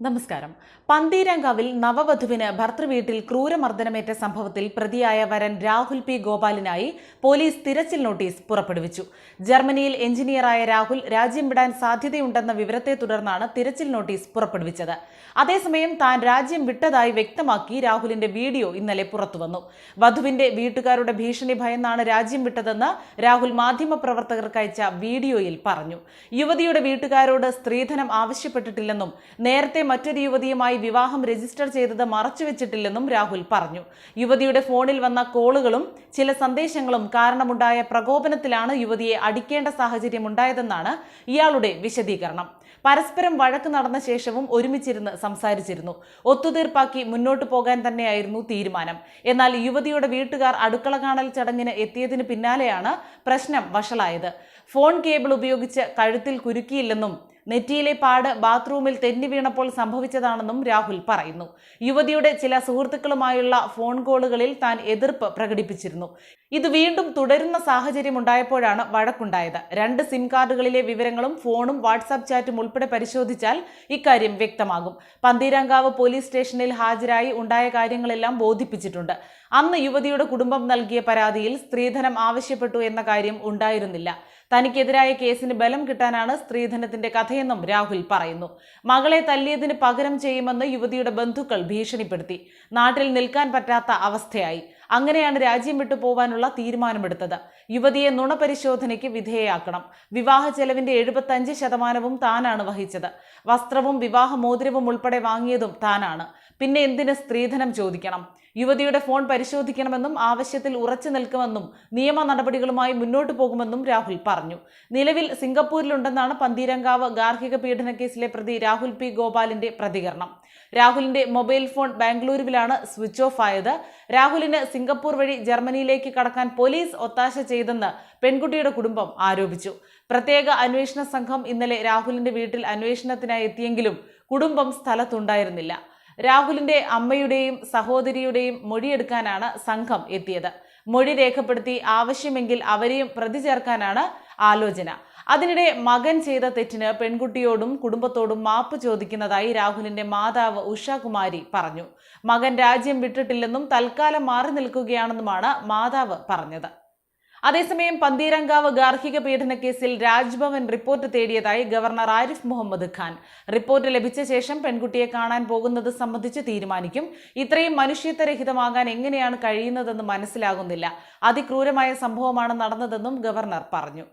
നമസ്കാരം. പന്തീരങ്കാവിൽ നവവധുവിന് ഭർത്തൃവീട്ടിൽ ക്രൂരമർദ്ദനമേറ്റ സംഭവത്തിൽ പ്രതിയായ വരൻ രാഹുൽ പി ഗോപാലിനായി പോലീസ് തിരച്ചിൽ നോട്ടീസ് പുറപ്പെടുവിച്ചു. ജർമ്മനിയിൽ എഞ്ചിനീയറായ രാഹുൽ രാജ്യം വിടാൻ സാധ്യതയുണ്ടെന്ന വിവരത്തെ തുടർന്നാണ് തിരച്ചിൽ നോട്ടീസ് പുറപ്പെടുവിച്ചത്. അതേസമയം താൻ രാജ്യം വിട്ടതായി വ്യക്തമാക്കി രാഹുലിന്റെ വീഡിയോ ഇന്നലെ പുറത്തുവന്നു. വധുവിന്റെ വീട്ടുകാരുടെ ഭീഷണി ഭയന്നാണ് രാജ്യം വിട്ടതെന്ന് രാഹുൽ മാധ്യമപ്രവർത്തകർക്ക് അയച്ച വീഡിയോയിൽ പറഞ്ഞു. യുവതിയുടെ വീട്ടുകാരോട് സ്ത്രീധനം ആവശ്യപ്പെട്ടിട്ടില്ലെന്നും നേരത്തെ മറ്റൊരു യുവതിയുമായി വിവാഹം രജിസ്റ്റർ ചെയ്തത് മറച്ചുവെച്ചിട്ടില്ലെന്നും രാഹുൽ പറഞ്ഞു. യുവതിയുടെ ഫോണിൽ വന്ന കോളുകളും ചില സന്ദേശങ്ങളും കാരണമുണ്ടായ പ്രകോപനത്തിലാണ് യുവതിയെ അടിക്കേണ്ട സാഹചര്യം ഉണ്ടായതെന്നാണ് ഇയാളുടെ വിശദീകരണം. പരസ്പരം വഴക്ക് നടന്ന ശേഷവും ഒരുമിച്ചിരുന്ന് സംസാരിച്ചിരുന്നു. ഒത്തുതീർപ്പാക്കി മുന്നോട്ടു പോകാൻ തന്നെയായിരുന്നു തീരുമാനം. എന്നാൽ യുവതിയുടെ വീട്ടുകാർ അടുക്കള കാണൽ ചടങ്ങിന് എത്തിയതിന് പിന്നാലെയാണ് പ്രശ്നം വഷളായത്. ഫോൺ കേബിൾ ഉപയോഗിച്ച് കഴുത്തിൽ കുരുക്കിയില്ലെന്നും നെറ്റിയിലെ പാട് ബാത്റൂമിൽ തെന്നി വീണപ്പോൾ സംഭവിച്ചതാണെന്നും രാഹുൽ പറയുന്നു. യുവതിയുടെ ചില സുഹൃത്തുക്കളുമായുള്ള ഫോൺ കോളുകളിൽ താൻ എതിർപ്പ് പ്രകടിപ്പിച്ചിരുന്നു. ഇത് വീണ്ടും തുടരുന്ന സാഹചര്യം ഉണ്ടായപ്പോഴാണ് വഴക്കുണ്ടായത്. രണ്ട് സിം കാർഡുകളിലെ വിവരങ്ങളും ഫോണും വാട്സാപ്പ് ചാറ്റും ഉൾപ്പെടെ പരിശോധിച്ചാൽ ഇക്കാര്യം വ്യക്തമാകും. പന്തീരാങ്കാവ് പോലീസ് സ്റ്റേഷനിൽ ഹാജരായി ഉണ്ടായ കാര്യങ്ങളെല്ലാം ബോധിപ്പിച്ചിട്ടുണ്ട്. അന്ന് യുവതിയുടെ കുടുംബം നൽകിയ പരാതിയിൽ സ്ത്രീധനം ആവശ്യപ്പെട്ടു എന്ന കാര്യം ഉണ്ടായിരുന്നില്ല. തനിക്കെതിരായ കേസിന് ബലം കിട്ടാനാണ് സ്ത്രീധനത്തിന്റെ കഥയെന്നും രാഹുൽ പറയുന്നു. മകളെ തല്ലിയതിന് പകരം ചെയ്യുമെന്ന് യുവതിയുടെ ബന്ധുക്കൾ ഭീഷണിപ്പെടുത്തി. നാട്ടിൽ നിൽക്കാൻ പറ്റാത്ത അവസ്ഥയായി. അങ്ങനെയാണ് രാജ്യം വിട്ടു പോവാനുള്ള തീരുമാനമെടുത്തത്. യുവതിയെ നുണപരിശോധനയ്ക്ക് വിധേയയാക്കണം. വിവാഹ ചെലവിന്റെ എഴുപത്തഞ്ച് ശതമാനവും താനാണ് വഹിച്ചത്. വസ്ത്രവും വിവാഹമോതിരവും ഉൾപ്പെടെ വാങ്ങിയതും താനാണ്. പിന്നെ എന്തിന് സ്ത്രീധനം ചോദിക്കണം? യുവതിയുടെ ഫോൺ പരിശോധിക്കണമെന്നും ആവശ്യത്തിൽ ഉറച്ചു നിൽക്കുമെന്നും നിയമ നടപടികളുമായി മുന്നോട്ടു പോകുമെന്നും രാഹുൽ പറഞ്ഞു. നിലവിൽ സിംഗപ്പൂരിലുണ്ടെന്നാണ് പന്തീരങ്കാവ് ഗാർഹിക പീഡന കേസിലെ പ്രതി രാഹുൽ പി ഗോപാലിന്റെ പ്രതികരണം. രാഹുലിന്റെ മൊബൈൽ ഫോൺ ബാംഗ്ലൂരുവിലാണ് സ്വിച്ച് ഓഫ് ആയത്. രാഹുലിന് സിംഗപ്പൂർ വഴി ജർമ്മനിയിലേക്ക് കടക്കാൻ പോലീസ് ഒത്താശ ചെയ്തെന്ന് പെൺകുട്ടിയുടെ കുടുംബം ആരോപിച്ചു. പ്രത്യേക അന്വേഷണ സംഘം ഇന്നലെ രാഹുലിന്റെ വീട്ടിൽ അന്വേഷണത്തിനായി എത്തിയെങ്കിലും കുടുംബം സ്ഥലത്തുണ്ടായിരുന്നില്ല. രാഹുലിന്റെ അമ്മയുടെയും സഹോദരിയുടെയും മൊഴിയെടുക്കാനാണ് സംഘം എത്തിയത്. മൊഴി രേഖപ്പെടുത്തി ആവശ്യമെങ്കിൽ അവരെയും പ്രതി ചേർക്കാനാണ് ആലോചന. അതിനിടെ മകൻ ചെയ്ത തെറ്റിന് പെൺകുട്ടിയോടും കുടുംബത്തോടും മാപ്പ് ചോദിക്കുന്നതായി രാഹുലിന്റെ മാതാവ് ഉഷാകുമാരി പറഞ്ഞു. മകൻ രാജ്യം വിട്ടിട്ടില്ലെന്നും തൽക്കാലം മാറി നിൽക്കുകയാണെന്നുമാണ് മാതാവ് പറഞ്ഞത്. അതേസമയം പന്തീരങ്കാവ് ഗാർഹിക പീഡന കേസിൽ രാജ്ഭവൻ റിപ്പോർട്ട് തേടിയതായി ഗവർണർ ആരിഫ് മുഹമ്മദ് ഖാൻ. റിപ്പോർട്ട് ലഭിച്ച ശേഷം പെൺകുട്ടിയെ കാണാൻ പോകുന്നത് സംബന്ധിച്ച് തീരുമാനിക്കും. ഇത്രയും മനുഷ്യത്വരഹിതമാകാൻ എങ്ങനെയാണ് കഴിയുന്നതെന്ന് മനസ്സിലാകുന്നില്ല. അതിക്രൂരമായ സംഭവമാണ് നടന്നതെന്നും ഗവർണർ പറഞ്ഞു.